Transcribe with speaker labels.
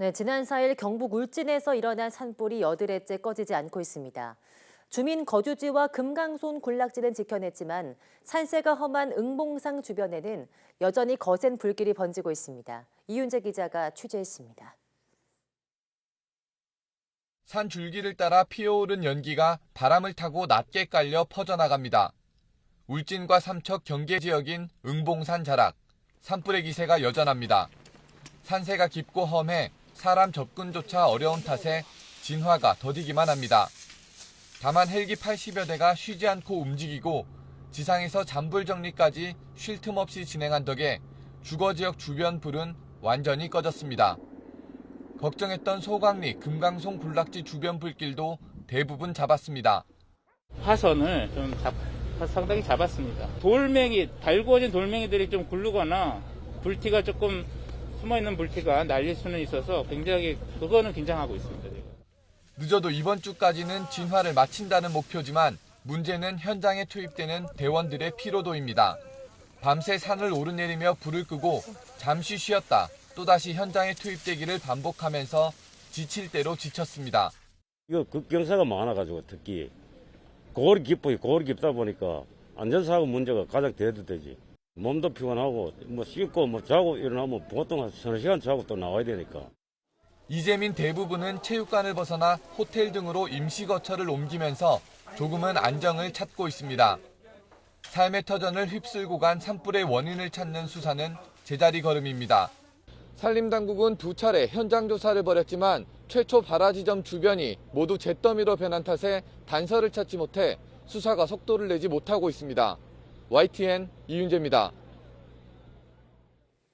Speaker 1: 네, 지난 4일 경북 울진에서 일어난 산불이 여드레째 꺼지지 않고 있습니다. 주민 거주지와 금강손 군락지는 지켜냈지만 산세가 험한 응봉상 주변에는 여전히 거센 불길이 번지고 있습니다. 이윤재 기자가 취재했습니다.
Speaker 2: 산 줄기를 따라 피어오른 연기가 바람을 타고 낮게 깔려 퍼져나갑니다. 울진과 삼척 경계 지역인 응봉산 자락, 산불의 기세가 여전합니다. 산세가 깊고 험해 사람 접근조차 어려운 탓에 진화가 더디기만 합니다. 다만 헬기 80여 대가 쉬지 않고 움직이고 지상에서 잔불 정리까지 쉴 틈 없이 진행한 덕에 주거 지역 주변 불은 완전히 꺼졌습니다. 걱정했던 소강리 금강송 군락지 주변 불길도 대부분 잡았습니다.
Speaker 3: 화선을 좀 잡- 상당히 잡았습니다. 돌멩이, 달구어진 돌멩이들이 좀 굴르거나 불티가 조금 숨어있는 불티가 날릴 수는 있어서 굉장히 그거는 긴장하고 있습니다. 지금.
Speaker 2: 늦어도 이번 주까지는 진화를 마친다는 목표지만 문제는 현장에 투입되는 대원들의 피로도입니다. 밤새 산을 오르내리며 불을 끄고 잠시 쉬었다 또다시 현장에 투입되기를 반복하면서 지칠 대로 지쳤습니다.
Speaker 4: 이거 급경사가 많아가지고 특히 고리 깊어요. 고리 깊다 보니까 안전사고 문제가 가장 대두되지. 몸도 피곤하고 뭐 씻고 뭐 자고 일어나면 보통 한 서너 시간 자고 또 나와야 되니까.
Speaker 2: 이재민 대부분은 체육관을 벗어나 호텔 등으로 임시 거처를 옮기면서 조금은 안정을 찾고 있습니다. 삶의 터전을 휩쓸고 간 산불의 원인을 찾는 수사는 제자리 걸음입니다. 산림당국은 두 차례 현장 조사를 벌였지만 최초 발화 지점 주변이 모두 잿더미로 변한 탓에 단서를 찾지 못해 수사가 속도를 내지 못하고 있습니다. YTN 이윤재입니다.